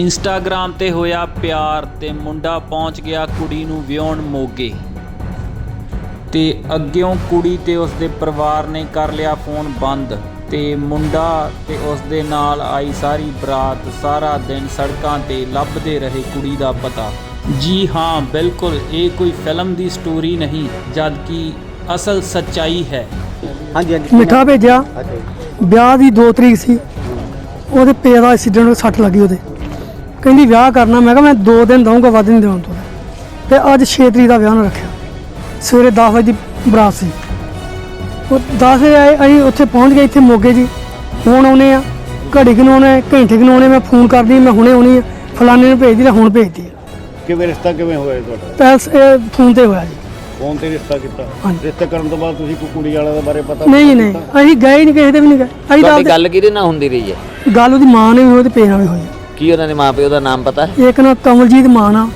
Instagram ਤੇ ਹੋਇਆ ਪਿਆਰ ਤੇ ਮੁੰਡਾ ਪਹੁੰਚ ਗਿਆ ਕੁੜੀ ਨੂੰ ਵਿਆਹੁਣ ਮੋਗੇ। ਤੇ ਅੱਗਿਓਂ ਕੁੜੀ ਤੇ ਉਸਦੇ ਪਰਿਵਾਰ ਨੇ ਕਰ ਲਿਆ ਫੋਨ ਬੰਦ ਤੇ ਮੁੰਡਾ ਤੇ ਉਸਦੇ ਨਾਲ ਆਈ ਸਾਰੀ ਬਰਾਤ ਸਾਰਾ ਦਿਨ ਸੜਕਾਂ ਤੇ ਲੱਭਦੇ ਰਹੇ ਕੁੜੀ ਦਾ ਪਤਾ। ਜੀ ਹਾਂ ਬਿਲਕੁਲ ਇਹ ਕੋਈ ਫਿਲਮ ਦੀ ਸਟੋਰੀ ਨਹੀਂ ਜਦਕਿ ਅਸਲ ਸੱਚਾਈ ਹੈ। ਹਾਂਜੀ ਹਾਂਜੀ। ਮਿੱਠਾ ਭੇਜਿਆ। ਵਿਆਹ ਦੀ 2 ਤਰੀਕ ਸੀ। ਉਹਦੇ ਪੇ ਦਾ ਐਕਸੀਡੈਂਟ ਸੱਟ ਲੱਗੀ ਉਹਦੇ। ਕਹਿੰਦੀ ਵਿਆਹ ਕਰਨਾ ਮੈਂ ਕਿਹਾ ਮੈਂ 2 ਦਿਨ ਦਊਂਗਾ ਵੱਧ ਨਹੀਂ ਦੇਵਾਂ ਤੋਂ। ਤੇ ਅੱਜ 6 ਤਰੀਕ ਦਾ ਵਿਆਹ ਨੂੰ ਰੱਖਿਆ। ਸਵੇਰੇ 10 ਵਜੇ ਦੀ ਬਰਾਤ ਸੀ। ਉਹ 10 ਵਜੇ ਆਏ ਅਸੀਂ ਉੱਥੇ ਪਹੁੰਚ ਗਏ ਇੱਥੇ ਮੋਗੇ ਜੀ। ਹੁਣ ਆਉਨੇ ਆ ਘੜੀ ਕਿਨੂੰ ਆਉਣੇ ਘੰਟੇ ਕਿਨੂੰ ਆਉਣੇ ਮੈਂ ਫੋਨ ਕਰਦੀ ਮੈਂ ਹੁਣੇ ਆਉਣੀ ਆ। ਫਲਾਣੇ ਨੂੰ ਭੇਜਦੀ ਤੇ ਹੁਣ ਭੇਜਦੀ ਆ। ਕਿਵੇਂ ਰਿਸ਼ਤਾ ਕਿਵੇਂ ਹੋਇਆ ਤੁਹਾਡਾ? ਪੈਸ ਇਹ ਫੋਨ ਤੇ ਹੋਇਆ ਜੀ। ਫੋਨ ਤੇ ਰਿਸ਼ਤਾ ਕੀਤਾ। ਰਿਸ਼ਤਾ ਕਰਨ ਤੋਂ ਬਾਅਦ ਤੁਸੀਂ ਕੋਈ ਕੁੜੀ ਵਾਲਾ ਦੇ ਬਾਰੇ ਪਤਾ ਨਹੀਂ ਨਹੀਂ? ਅਸੀਂ ਗਏ ਨਹੀਂ ਕਿਸੇ ਦੇ ਵੀ ਨਹੀਂ ਗਏ। ਅਸੀਂ ਤਾਂ ਗੱਲ ਕਿਹਦੇ ਨਾਲ ਹੁੰਦੀ ਰਹੀ ਹੈ? ਗੱਲ ਉਹਦੀ ਮਾਂ ਨੇ ਵੀ ਉਹਦੇ ਪੇ ਨਾਲ ਵੀ ਹੋਈ। ਕੀ ਉਹਨਾਂ ਦੇ ਮਾਪਿਓ ਦਾ ਨਾਮ ਪਤਾ? ਹੈ ਇੱਕ ਨਾ ਕਮਲਜੀਤ ਮਾਨ ਆ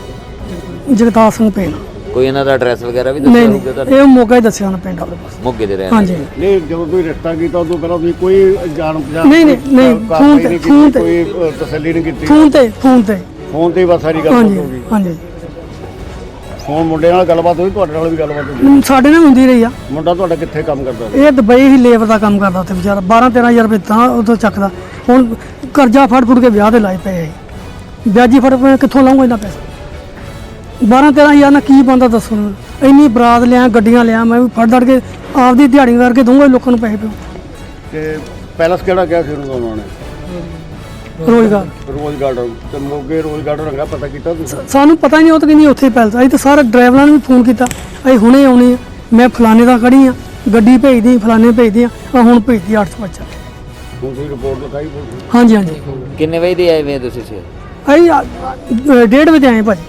ਜਗਤਾਰ ਸਿੰਘ ਪੇਨ ਕੋਈ ਇਹਨਾਂ ਦਾ ਐਡਰੈਸ ਵਗੈਰਾ ਵੀ ਨਹੀਂ ਦੱਸਿਆ ਨਹੀਂ ਹੋਊਗਾ ਤੁਹਾਨੂੰ ਇਹ ਮੌਕਾ ਹੀ ਦੱਸਿਆ ਉਹਨਾਂ ਪਿੰਡ ਵਾਲੇ ਪਾਸ। ਮੋਗੇ ਦੇ ਰਹਿਣ ਹਾਂਜੀ। ਨਹੀਂ ਜਦੋਂ ਤੁਸੀਂ ਰਿਸ਼ਤਾ ਕੀਤਾ ਉਦੋਂ ਪਹਿਲਾਂ ਤੁਸੀਂ ਕੋਈ ਜਾਣ ਪਛਾਣ ਨਹੀਂ, ਨਹੀਂ, ਕੋਈ ਨਹੀਂ, ਕਾਰਵਾਈ ਫੋਨ ਤੇ- ਨਹੀਂ ਕੀਤੀ, ਫੋਨ ਤੇ। ਕੋਈ ਅ, ਤਸੱਲੀ ਨਹੀਂ ਕੀਤੀ। ਫੋਨ ਤੇ ਫੋਨ ਤੇ। ਫੋਨ ਤੇ ਹੀ ਬਸ ਸਾਰੀ ਗੱਲ ਹਾਂਜੀ ਹੋ ਗਈ। ਹਾਂਜੀ। ਫੋਨ ਮੁੰਡੇ ਨਾਲ ਗੱਲਬਾਤ ਹੋਈ ਤੁਹਾਡੇ ਨਾਲ ਵੀ ਗੱਲਬਾਤ ਹੋਈ? ਹਮ, ਸਾਡੇ ਨਾਲ ਹੁੰਦੀ ਰਹੀ ਆ। ਮੁੰਡਾ ਤੁਹਾਡਾ ਕਿੱਥੇ ਕੰਮ ਕਰਦਾ ਸੀ? ਇਹ ਦੁਬਈ ਹੀ ਲੇਬਰ ਦਾ ਕੰਮ ਕਰਦਾ ਉੱਥੇ ਵਿਚਾਰਾ 12 13000 ਰੁਪਏ ਤਾਂ ਉਦੋਂ ਚੱਕਦਾ। ਹੁਣ ਕਰਜ਼ਾ ਫੜ ਫੁੜ ਕੇ ਵਿਆਹ ਦੇ ਲਾਏ ਪਏ ਆ। ਵਿਆਜੀ ਫੜ ਫੜ ਕਿੱਥੋਂ ਲਾਉਂਗਾ ਇਹਨਾਂ ਪੈਸਾ? 12 13000 ਨਾਲ ਕੀ ਬੰਦਾ ਦੱਸੋ? ਮੈਨੂੰ? ਇੰਨੀ ਬਰਾਤ ਲਿਆ ਗੱਡੀਆਂ ਲਿਆ ਮੈਂ ਵੀ ਫੜ ਦੜ ਕੇ ਆਪਦੀ ਦਿਹਾੜੀ ਕਰਕੇ ਦੂੰਗਾ ਲੋਕਾਂ ਨੂੰ ਪੈਸੇ ਪਿਓ ਤੇ ਪੈਲਸ ਕਿਹੜਾ ਕਿਹਾ ਸੀ ਉਹਨੂੰ ਉਹਨਾਂ ਨੇ ਰੋਜ਼ਗਾਰ। ਰੋਜ਼ ਗਾਰਡਨ ਤੇ ਮੋਗੇ ਰੋਜ਼ ਗਾਰਡਨ ਰੰਗਾ ਪਤਾ ਕੀਤਾ ਤੁਸੀਂ? ਸਾਨੂੰ ਪਤਾ ਨਹੀਂ ਉਹ ਤਾਂ ਕਹਿੰਦੀ ਉੱਥੇ ਪੈਲਸ। ਅਸੀਂ ਤਾਂ ਸਾਰੇ ਡਰਾਈਵਰਾਂ ਨੂੰ ਵੀ ਫੋਨ ਕੀਤਾ। ਅਸੀਂ ਹੁਣੇ ਆਉਣੀ ਆ। ਮੈਂ ਫਲਾਣੇ ਦਾ ਖੜੀ ਆ ਗੱਡੀ ਭੇਜਦੀ ਫਲਾਣੇ ਭੇਜਦੀ ਆ ਆਹ ਹੁਣ ਭੇਜਦੀ 855 ਹੁਣ ਤੁਸੀਂ ਰਿਪੋਰਟ ਲਿਖਾਈ ਪੁਲਿਸ ਹਾਂਜੀ ਹਾਂਜੀ। ਕਿੰਨੇ ਵਜੇ ਦੇ ਆਏ ਵੇ ਤੁਸੀਂ ਸਵੇਰ? ਅਸੀਂ ਆ- ਅ, ਡੇਢ ਵਜੇ ਆਏ ਭਾਜੀ।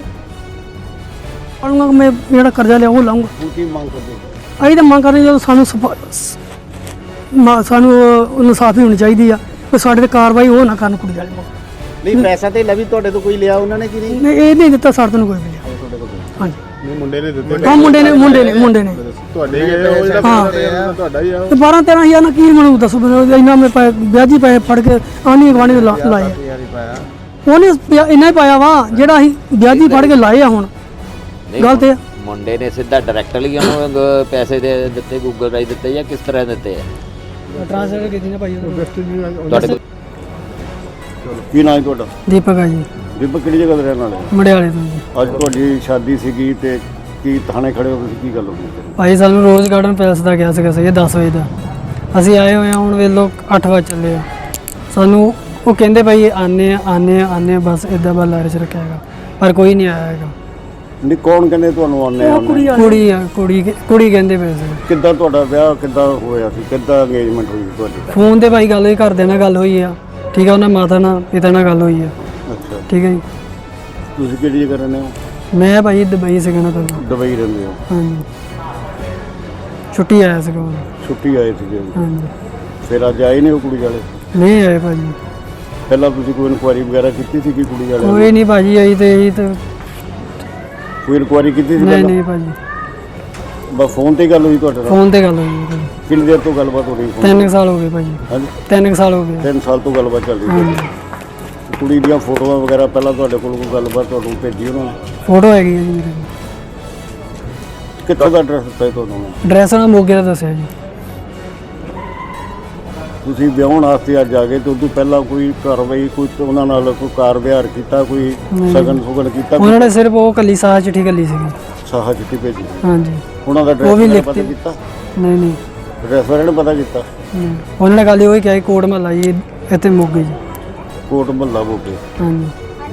ਪੜੂੰਗਾ ਮੈਂ ਜਿਹੜਾ ਕਰਜ਼ਾ ਲਿਆ ਉਹ ਲਾਉਂਗਾ। ਨੂੰ ਕੀ ਮੰਗ ਕਰਦੇ ਹੋ? ਅਸੀਂ ਤਾਂ ਮੰਗ ਕਰਦੇ ਜਦੋਂ ਸਾਨੂੰ ਸਫਾ- ਸ- ਮਾ- ਸਾਨੂੰ ਉਹ ਇਨਸਾਫੀ ਹੋਣੀ ਚਾਹੀਦੀ ਆ। ਕਿ ਸਾਡੇ ਤੇ ਕਾਰਵਾਈ ਉਹ ਨਾ ਕਰਨ ਕੁੜੀ ਵਾਲੇ ਨਹੀਂ ਪੈਸਾ ਤੇ ਵੀ ਤੁਹਾਡੇ ਤੋਂ ਕੋਈ ਲਿਆ ਉਹਨਾਂ ਨੇ ਕਿ ਨਹੀਂ? ਨਹੀਂ ਇਹ ਨਹੀਂ ਦਿੱਤਾ ਸਾਡੇ ਤੋਂ ਕੋਈ ਵੀ ਲਿਆ। ਹਾਂਜੀ। ਨਹੀਂ ਮੁੰਡੇ ਨੇ ਦਿੱਤੇ। ਹਾਂ ਮੁੰਡੇ ਨੇ ਮੁੰਡੇ ਨੇ ਮੁੰਡੇ ਨੇ। ਤੁਹਾਡੇ ਉਹ ਜਿਹੜਾ ਹਾਂ। ਪੈਸਾ ਤੁਹਾਡਾ ਹੀ ਆ ਤੇ 12 13000 ਨਾਲ ਕੀ ਮੈਨੂੰ ਦੱਸੋ ਮੈਨੂੰ ਇੰਨਾ ਮੈਂ ਪੈ- ਵਿਆਜੀ ਪੈਸੇ ਫੜ ਕੇ ਆਣੀ ਗਵਾਣੀ ਦੇ ਲਾ- ਲਾਏ ਆ। ਉਹਨੇ ਪਿਆ- ਇੰਨਾ ਹੀ ਪਾਇਆ ਵਾ ਜਿਹੜਾ ਅਸੀਂ ਵਿਆਜੀ ਫੜ ਕੇ ਲਾਏ ਆ ਹੁਣ। ਨਹੀਂ, ਗੱਲ ਤੇ ਆ। ਮੁੰਡੇ ਨੇ ਸਿੱਧਾ ਡਾਇਰੈਕਟਲੀ ਉਹਨੂੰ ਪੈਸੇ ਦੇ ਦਿੱਤੇ ਗੂਗਲ ਰਾਈ ਦਿੱਤੇ ਜਾਂ ਕਿਸ ਤਰ੍ਹਾਂ ਦਿੱਤੇ ਆ? ਟ੍ਰਾਂਸਫਰ ਕੀਤੀ ਨਾ ਭਾਈ ਤੁਹਾਡੇ ਕੋਲ? ਕੀ ਨਾਂ ਹੈ ਤੁਹਾਡਾ? ਦੀਪਕ ਆ ਜੀ। ਦੀਪਕ ਕਿਹੜੀ ਜਗ੍ਹਾ ਦੇ ਰਹਿਣ ਵਾਲੇ? ਹੋ? ਮੜਿਆਲੇ ਤੋਂ ਜੀ। ਅੱਜ ਤੁਹਾਡੀ ਸ਼ਾਦੀ ਸੀਗੀ ਤੇ ਕੀ ਥਾਣੇ ਖੜੇ ਹੋ ਤੁਸੀਂ? ਕੀ ਗੱਲ ਹੋਈ ਭਾਈ ਸਾਨੂੰ ਰੋਜ਼ ਗਾਰਡਨ ਪੈਲਸ ਦਾ ਗਿਆ ਸੀਗਾ ਸਹੀ 10 ਵਜੇ ਦਾ। ਅਸੀਂ ਆਏ ਹੋਏ ਆ ਹੁਣ ਵੇਲੋ 8 ਵਜੇ ਚੱਲੇ ਆ। ਸਾਨੂੰ ਉਹ ਕਹਿੰਦੇ ਭਾਈ ਆਨੇ ਆ ਆਨੇ ਆ ਆਨੇ ਆ ਬਸ ਇਦਾਂ ਬਾ ਲਾਰੇ ਚ ਰੱਖਿਆ ਹੈਗਾ। ਪਰ ਕੋਈ ਨਹੀਂ ਆਇਆ ਹੈਗਾ। ਨਹੀਂ ਕੌਣ ਕਹਿੰਦੇ ਤੁਹਾਨੂੰ ਆਉਣੇ ਆਉਣੇ ਕੁੜੀ ਆ। ਕੁੜੀ ਕੁੜੀ ਕਹਿੰਦੇ ਪਏ ਸੀ। ਕਿੱਦਾਂ ਤੁਹਾਡਾ ਵਿਆਹ ਕਿੱਦਾਂ ਹੋਇਆ ਸੀ? ਕਿੱਦਾਂ ਅੰਗੇਜਮੈਂਟ ਹੋਈ ਤੁਹਾਡੀ? ਫੋਨ ਤੇ ਭਾਈ ਗੱਲ ਹੋਈ ਘਰਦਿਆਂ ਨਾਲ ਗੱਲ ਹੋਈ ਆ। ਠੀਕ ਆ ਉਹਨਾਂ ਮਾਤਾ ਨਾਲ ਪਿਤਾ ਨਾਲ ਗੱਲ ਹੋਈ ਆ। ਅੱਛਾ। ਠੀਕ ਹੈ ਜੀ। ਤੁਸੀਂ ਕਿਹੜੀ ਜਗ੍ਹਾ ਰਹਿੰਦੇ ਹੋ? ਮੈਂ ਭਾਈ ਦੁਬਈ ਨਾ ਪਹਿਲਾਂ। ਦੁਬਈ ਰਹਿੰਦੇ ਹੋ? ਹਾਂਜੀ। ਛੁੱਟੀ ਆਇਆ ਸੀਗਾ ਉਦੋਂ। ਛੁੱਟੀ ਆਏ ਸੀਗੇ? ਹਾਂਜੀ। ਫਿਰ ਅੱਜ ਆਏ ਨੇ ਉਹ ਕੁੜੀ ਵਾਲੇ? ਨਹੀਂ ਆਏ ਭਾਜੀ। ਪਹਿਲਾਂ ਤੁਸੀਂ ਕੋਈ ਇਨਕੁਆਇਰੀ ਵਗੈਰਾ ਕੀਤੀ ਸੀ ਕਿ ਕੁੜੀ ਵਾਲੇ ਕੋਈ ਨਹੀਂ ਭਾਜੀ ਆਈ ਤੇ ਇਹੀ ਤੇ ਕੋਈ ਇਨਕੁਆਇਰੀ ਕੀਤੀ ਸੀ ਨਹੀਂ ਪਹਿਲਾਂ? ਨਹੀਂ ਭਾਜੀ। ਬਸ ਫੋਨ ਤੇ ਗੱਲ ਹੋਈ ਤੁਹਾਡੇ ਨਾਲ? ਫੋਨ ਤੇ ਗੱਲ ਹੋਈ ਹੈ ਭਾਜੀ। ਕਿੰਨੀ ਦੇਰ ਤੋਂ ਗੱਲਬਾਤ ਹੋ ਰਹੀ ਫੋਨ ਤਿੰਨ ਕੁ ਸਾਲ ਹੋ ਗਏ ਭਾਜੀ। ਹਾਂਜੀ। ਤਿੰਨ ਕੁ ਸਾਲ ਹੋ ਗਏ। ਤਿੰਨ ਸਾਲ ਤੋਂ ਗੱਲਬਾਤ ਚੱਲ ਰਹੀ ਹੈ। ਕੁੜੀ ਦੀਆਂ ਫੋਟੋਆਂ ਵਗੈਰਾ ਪਹਿਲਾਂ ਤੁਹਾਡੇ ਕੋਲ ਕੋਈ ਗੱਲਬਾਤ ਤੁਹਾਨੂੰ ਭੇਜੀ ਉਹਨਾਂ ਨੇ? ਫੋਟੋ ਹੈਗੀ ਹੈ ਜੀ ਮੇਰੇ ਕੋਲ। ਕਿੱਥੋਂ ਦਾ ਐਡਰੈਸ ਦਿੱਤਾ ਸੀ ਤੁਹਾਨੂੰ? ਡਰੈਸ ਨਾਲ ਮੋਗੇ ਦਾ ਦੱਸਿਆ ਜੀ। ਤੁਸੀਂ ਵਿਆਹਣ ਵਾਸਤੇ ਅੱਜ ਆ ਗਏ ਤੇ ਉਦੋਂ ਪਹਿਲਾਂ ਕੋਈ ਕਾਰਵਾਈ ਕੋਈ ਉਹਨਾਂ ਨਾਲ ਕੋਈ ਕਾਰ ਵਿਹਾਰ ਕੀਤਾ ਕੋਈ ਸਗਨ ਸੁਗਨ ਕੀਤਾ? ਉਹਨਾਂ ਨੇ ਸਿਰਫ ਉਹ ਕੱਲੀ ਸਾਹ ਚਿੱਠੀ ਕੱਲੀ ਸੀਗੀ ਸਾਹਾ ਚਿੱਠੀ ਭੇਜੀ। ਹਾਂਜੀ। ਉਹਨਾਂ ਦਾ ਉਹ ਲਿਖਤੀ। ਪਤਾ ਕੀਤਾ? ਨਹੀਂ ਨਹੀਂ। ਰੈਸਟੋਰੈਂਟ ਪਤਾ ਕੀਤਾ। ਉਹਨਾਂ ਨੇ ਗੱਲ ਇਹ ਕਿਹਾ ਸੀ, ਕੋਟ ਮਹੱਲਾ ਜੀ ਇੱਥੇ ਮੋਗੇ ਜੀ। ਕੋਟ ਮਹੱਲਾ ਬੋਕੇ ਹਾਂਜੀ।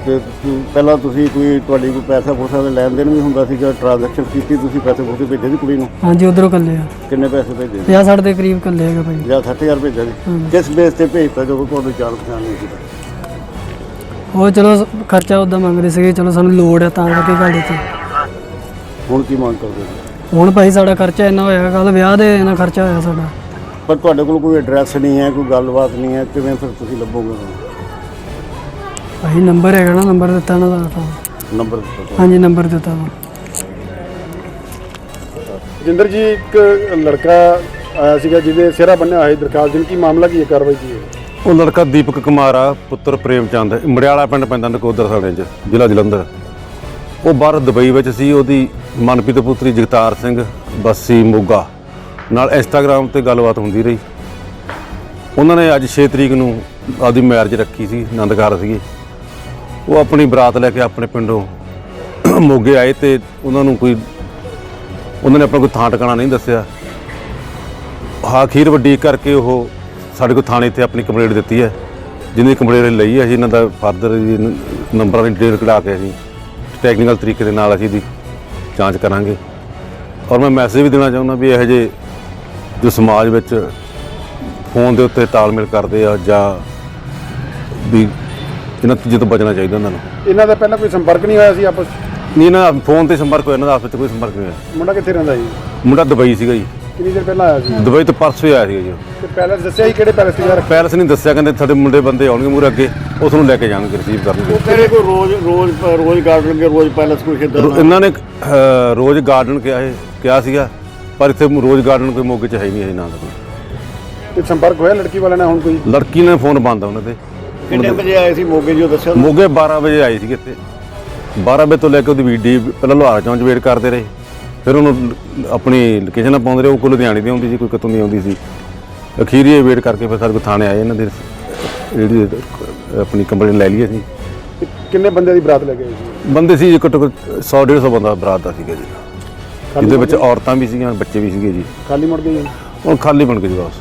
ਤੇ ਤੁ- ਪਹਿਲਾਂ ਤੁਸੀਂ ਕੋਈ ਤੁਹਾਡੀ ਕੋਈ ਪੈਸਾ ਪੂਸਾ ਦਾ ਲੈਣ ਦੇਣ ਵੀ ਹੁੰਦਾ ਸੀਗਾ ਟ੍ਰਾਂਜੈਕਸ਼ਨ ਕੀਤੀ ਤੁਸੀਂ ਪੈਸੇ ਪੂਸੇ ਭੇਜੇ ਸੀ ਕੁੜੀ ਨੂੰ? ਹਾਂਜੀ ਉਧਰੋਂ ਕੱਲੇ ਆ। ਕਿੰਨੇ ਪੈਸੇ ਭੇਜੇ 50 60 ਦੇ ਕਰੀਬ ਕੱਲੇ ਹੈਗਾ ਭਾਈ। ਜਾਂ 60000 ਭੇਜਿਆ ਸੀ। ਕਿਸ ਬੇਸ ਤੇ ਭੇਜਤਾ ਜਦੋਂ ਤੁਹਾਨੂੰ ਜਾਣ ਪਛਾਣ ਨਹੀਂ ਸੀ? ਉਹ ਚਲੋ ਖਰਚਾ ਉਦਾਂ ਮੰਗਦੇ ਸੀਗੇ ਚਲੋ ਸਾਨੂੰ ਲੋੜ ਹੈ ਤਾਂ ਕਰਕੇ ਗੱਲ ਦਿੱਤੀ ਹੁਣ ਕੀ ਮੰਗ ਕਰਦੇ ਹੋ? ਹੁਣ ਭਾਈ ਸਾਡਾ ਖਰਚਾ ਇੰਨਾ ਹੋਇਆ ਕੱਲ ਵਿਆਹ ਦੇ ਇੰਨਾ ਖਰਚਾ ਹੋਇਆ ਸਾਡਾ। ਪਰ ਤੁਹਾਡੇ ਕੋਲ ਕੋਈ ਐਡਰੈਸ ਨਹੀਂ ਹੈ ਕੋਈ ਗੱਲਬਾਤ ਨਹੀਂ ਹੈ ਕਿਵੇਂ ਫਿਰ ਤੁਸੀਂ ਲੱਭੋਗੇ ਉਹਨੂੰ? ਭਾਈ ਨੰਬਰ ਹੈਗਾ ਨਾ ਨੰਬਰ ਦਿੱਤਾ ਨਾ ਦਾ ਨੰਬਰ। ਹਾਂਜੀ ਨੰਬਰ ਦਿੱਤਾ ਵਾ। ਜਿੰਦਰ ਜੀ ਇੱਕ ਲੜਕਾ ਆਇਆ ਸੀਗਾ ਜਿਹਦੇ ਸਿਹਰਾ ਬੰਨਿਆ ਹੋਇਆ ਸੀ ਦਰਖਾਸਤ ਦੇਣ ਕੀ ਮਾਮਲਾ ਕੀ ਹੈ ਕਾਰਵਾਈ ਕੀ ਹੈ? ਉਹ ਲੜਕਾ ਦੀਪਕ ਕੁਮਾਰ ਆ ਪੁੱਤਰ ਪ੍ਰੇਮ ਚੰਦ ਮੜਿਆਲਾ ਪਿੰਡ ਪੈਂਦਾ ਨਕੋਦਰ ਥਾਣੇ 'ਚ ਜ਼ਿਲ੍ਹਾ ਜਲੰਧਰ। ਉਹ ਬਾਹਰ ਦੁਬਈ ਵਿੱਚ ਸੀ ਉਹਦੀ ਮਨਪ੍ਰੀਤ ਪੁੱਤਰੀ ਜਗਤਾਰ ਸਿੰਘ ਬੱਸੀ ਮੋਗਾ ਨਾਲ ਇੰਸਟਾਗ੍ਰam ਤੇ ਗੱਲਬਾਤ ਹੁੰਦੀ ਰਹੀ। ਉਹਨਾਂ ਨੇ ਅੱਜ 6 ਤਰੀਕ ਨੂੰ ਆਪਦੀ ਮੈਰਿਜ ਰੱਖੀ ਸੀ ਆਨੰਦਕਾਰ ਸੀਗੇ। ਉਹ ਆਪਣੀ ਬਰਾਤ ਲੈ ਕੇ ਆਪਣੇ ਪਿੰਡੋਂ ਮੋਗੇ ਆਏ ਤੇ ਉਹਨਾਂ ਨੂੰ ਕੋਈ ਉਹਨਾਂ ਨੇ ਆਪਣਾ ਕੋਈ ਥਾਂ ਟਿਕਾਣਾ ਨਹੀਂ ਦੱਸਿਆ। ਹਾਂ ਖੀਰ ਵੱਡੀ ਕਰਕੇ ਉਹ ਸਾਡੇ ਕੋਲ ਥਾਣੇ ਤੇ ਆਪਣੀ ਕੰਪਲੇਂਟ ਦਿੱਤੀ ਹੈ। ਜਿਹਦੀ ਕੰਪਲੇਂਟ ਲਈ ਹੈ, ਅਸੀਂ ਇਹਨਾਂ ਦਾ ਫਰਦਰ ਨੰਬਰਾਂ ਦੀ ਡਿਟੇਲ ਕਢਾ ਕੇ ਅਸੀਂ ਟੈਕਨੀਕਲ ਤਰੀਕੇ ਦੇ ਨਾਲ ਅਸੀਂ ਇਹਦੀ ਜਾਂਚ ਕਰਾਂਗੇ। ਔਰ ਮੈਂ ਮੈਸੇਜ ਵੀ ਦੇਣਾ ਚਾਹੁੰਦਾ ਵੀ ਇਹੋ ਜਿਹੇ ਜੋ ਸਮਾਜ ਵਿੱਚ ਫੋਨ ਦੇ ਉੱਤੇ ਤਾਲਮੇਲ ਕਰਦੇ ਆ ਜਾਂ ਵੀ ਇਹਨਾਂ ਤੋਂ ਬਚਣਾ ਚਾਹੀਦਾ ਉਹਨਾਂ ਨੂੰ। ਇਹਨਾਂ ਦਾ ਪਹਿਲਾਂ ਕੋਈ ਸੰਪਰਕ ਨਹੀਂ ਹੋਇਆ ਸੀ ਆਪਸ 'ਚ? ਨਹੀਂ ਇਹਨਾਂ ਦਾ ਫੋਨ ਤੇ ਸੰਪਰਕ ਹੋਇਆ ਇਹਨਾਂ ਦਾ ਆਪਸ ਵਿੱਚ ਕੋਈ ਸੰਪਰਕ ਨਹੀਂ ਹੋਇਆ। ਮੁੰਡਾ ਕਿੱਥੇ ਰਹਿੰਦਾ ਜੀ ਮੁੰਡਾ ਦੁਬਈ ਸੀਗਾ ਜੀ। ਕਿੰਨੀ ਦੇਰ ਪਹਿਲਾਂ ਆਇਆ ਸੀ? ਦੁਬਈ ਤੋਂ ਪਰਸੋਂ ਹੀ ਆਇਆ ਸੀਗਾ ਜੀ ਉਹ। ਤੇ ਪੈਲਸ ਦੱਸਿਆ ਸੀ ਕਿਹੜੇ ਪੈਲਸ 'ਚ ਯਾਰ ਪੈਲਸ ਨਹੀਂ ਦੱਸਿਆ ਕਹਿੰਦੇ ਤੁਹਾਡੇ ਮੁੰਡੇ ਬੰਦੇ ਆਉਣਗੇ ਮੂਹਰੇ ਅੱਗੇ ਉਸ ਨੂੰ ਲੈ ਕੇ ਜਾਣਗੇ ਰਿਸੀਵ ਕਰਨਗੇ। ਤੇਰੇ ਕੋਈ ਰੋਜ਼ ਰੋਜ਼ ਰੋਜ਼ ਗਾਰਡਨ ਕੇ ਰੋਜ਼ ਪੈਲਸ ਕੋਈ ਖੇਡਦਾ ਰੋ- ਇਹਨਾਂ ਨੇ ਅਹ, ਰੋਜ਼ ਗਾਰਡਨ ਕਿਹਾ ਹੈ ਕਿਹਾ ਸੀਗਾ ਪਰ ਇੱਥੇ ਰੋਜ਼ ਗਾਰਡਨ ਕੋਈ ਮੋਗੇ ਚ ਹੈ ਹੀ ਨਹੀਂ ਹੈ ਨਾ ਦਾ ਕੋਈ। ਤੇ ਸੰਪਰਕ ਹੋਇਆ ਲੜਕੀ ਵਾਲਿਆਂ ਨਾਲ ਹੁਣ ਕੋਈ? ਲੜਕੀ ਨੇ ਫੋਨ ਬੰਦ ਆ ਉਹਨਾਂ ਦੇ ਕਿੰਨੇ ਵਜੇ ਆਏ ਸੀ ਮੋਗੇ ਜੋ ਦੱਸਿਆ ਮੋਗੇ 12 ਵਜੇ ਆਈ ਸੀਗੇ ਇੱਥੇ। 12 ਵਜੇ ਤੋਂ ਲੈ ਕੇ ਉਹਦੀ ਵੀਡੀ ਪਹਿਲਾਂ ਲੋਹਾਰ ਚੌਂਚ ਵੇਟ ਕਰਦੇ ਰਹੇ। ਫਿਰ ਉਹਨੂੰ ਆਪਣੀ ਲੋਕੇਸ਼ਨ ਪਾਉਂਦੇ ਰਹੇ ਉਹ ਕੋਈ ਲੁਧਿਆਣੇ ਦੀ ਆਉਂਦੀ ਸੀ ਕੋਈ ਕਿਤੋਂ ਦੀ ਆਉਂਦੀ ਸੀ। ਅਖੀਰੀ ਵੇਟ ਕਰਕੇ ਫਿਰ ਸਾਡੇ ਕੋਲ ਥਾਣੇ ਆਏ ਇਹਨਾਂ ਦੇ ਜਿਹੜੀ ਆਪਣੀ ਕੰਪਲੇਂਟ ਲੈ ਲਈ ਅਸੀਂ। ਤੇ ਕਿੰਨੇ ਬੰਦੇ ਦੀ ਬਰਾਤ ਲੈ ਕੇ ਆਏ ਸੀ? ਬੰਦੇ ਸੀ ਜੀ ਘੱਟੋ ਘੱਟ 100 150 ਬੰਦਾ ਬਰਾਤ ਦਾ ਸੀਗਾ ਜੀ। ਜਿਹਦੇ ਵਿੱਚ ਔਰਤਾਂ ਵੀ ਸੀਗੀਆਂ ਬੱਚੇ ਵੀ ਸੀਗੇ ਜੀ। ਖਾਲੀ ਮੁੜ ਗਏ ਜੀ? ਹੁਣ ਖਾਲੀ ਬਣ ਕੇ ਜੀ ਬਸ।